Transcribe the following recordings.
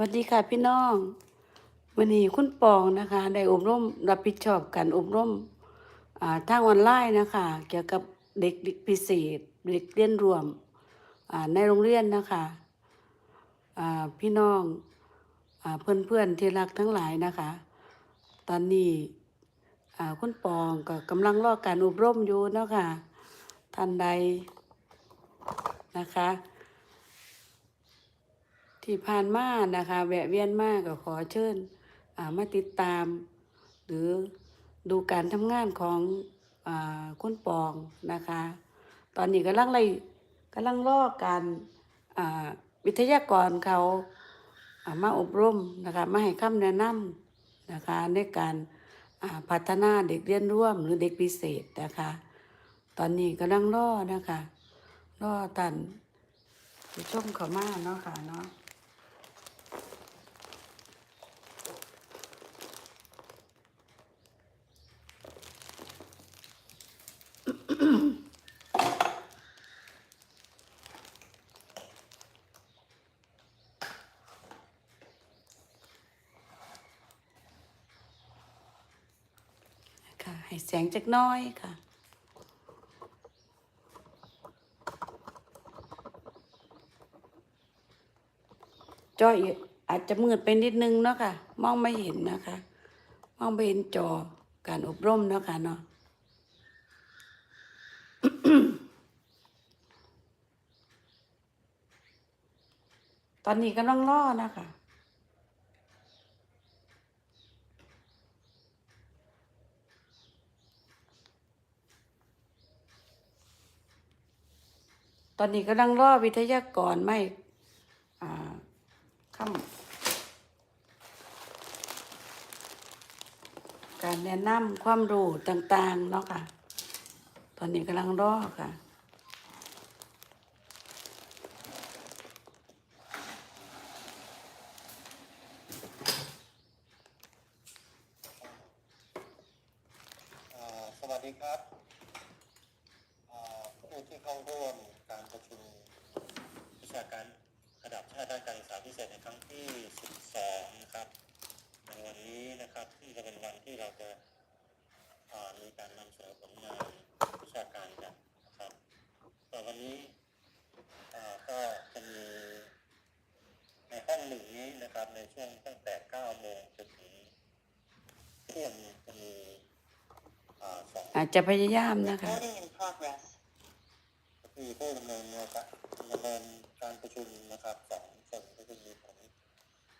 วัสดีค่ะพี่น้องวันนี้คุณปองนะคะ ได้อบรมรับผิดชอบการอบรมอ่าทางออนไลน์นะคะ เกี่ยวกับเด็กพิเศษเด็กเรียนรวมในโรงเรียนนะคะพี่น้องอเพื่อนๆที่รักทั้งหลายนะคะ ตอนนี้คุณปองก็กำลังรอการอบรมอยู่นะคะท่านใดนะคะ ที่ผ่านมานะคะ แวะเวียนมากก็ขอเชิญมาติดตาม หรือดูการทำงานของอคุณปองนะคะ ตอนนี้กำลังเลยกำลังรอการวิทยากรเขาามาอบรมนะคะมาให้คำแนะนำนะคะในการาพัฒนาเด็กเรียนร่วมหรือเด็กพิเศษนะคะ ตอนนี้กำลังรอนะคะรอตันผู้ชมเขามาเนาะค่ะเนาะ ค่ะ ให้แสงจักน้อยค่ะ จออีกอาจจะมืดไปนิดนึงเนาะค่ะ มองไม่เห็นนะคะ มองไม่เห็นจอการอบรมเนาะค่ะเนาะตอนนี้กำลังรอนะคะ อนนี้กำลังรอวิทยากรไม่อ่าคำการแนะนำความรู้ต่างๆเนาะค่ะ ตอนนี้กำลังรอค่ะสวัสดีครับ ผู้ที่เข้าร่วมการประชุมวิชาการระดับชาติด้านการศึกษาพิเศษในครั้งที่ 12 นะครับ ในวันนี้นะครับที่จะเป็นวันที่เราจะามีการนำเสนอผลงานวิชาการกันนะครับแต่วันนี้ก็จะมีในห้องหนึ่งนี้นะครับในช่วงตั้งแต่ 9 โมงจนถึงเที่ยงจะมีสองอาจจะพยายามนะคะ Recording in progress. ก็คือผู้ดำเนินงานการดำ เนินการประชุมนะครับสองคนก็คือมีผม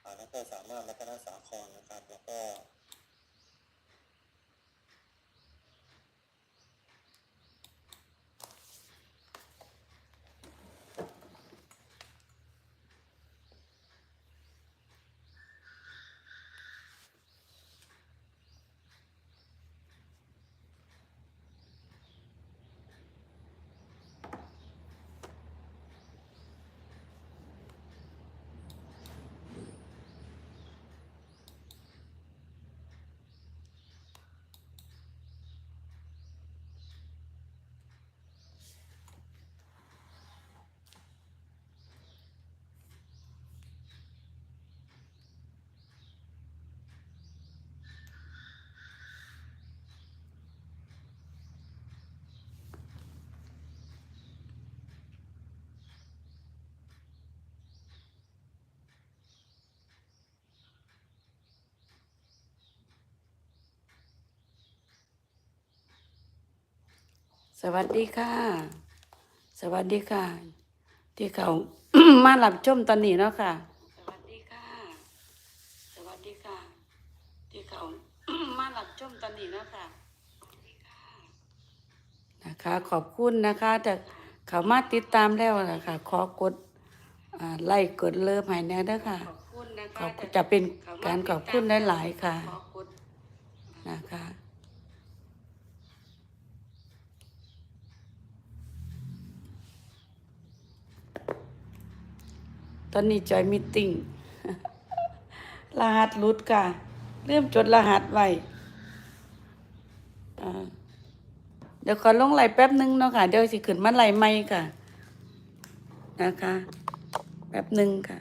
อ่าดรสามารถรัตนสาครนะครับ แล้วก็ สวัสดีค่ะ สวัสดีค่ะ ที่เขา มาหลับชมตอนนี้เนาะค่ะ สวัสดีค่ะ สวัสดีค่ะ ที่เขา มาหลับชมตอนนี้เนาะค่ะนะคะ ขอบคุณนะคะแต่เขามาติดตามแล้วนะคะขอกดอ่าไลค์กดเลิฟให้แน่เด้อค่ะขอบคุณนะคะขอบคุณจะเป็นการขอบคุณหลายๆค่ะนะคะ ตอนนี้จอยมิทติ้งรหัสหลุดค่ะเริ่มจดรหัสไว้เดี๋ยวขอลงไหลน์แป๊บนึงเนาะค่ะ เดี๋ยวสิขึ้นมาไหลน์ใหม่ค่ะ นะคะ แป๊บหนึ่งค่ะ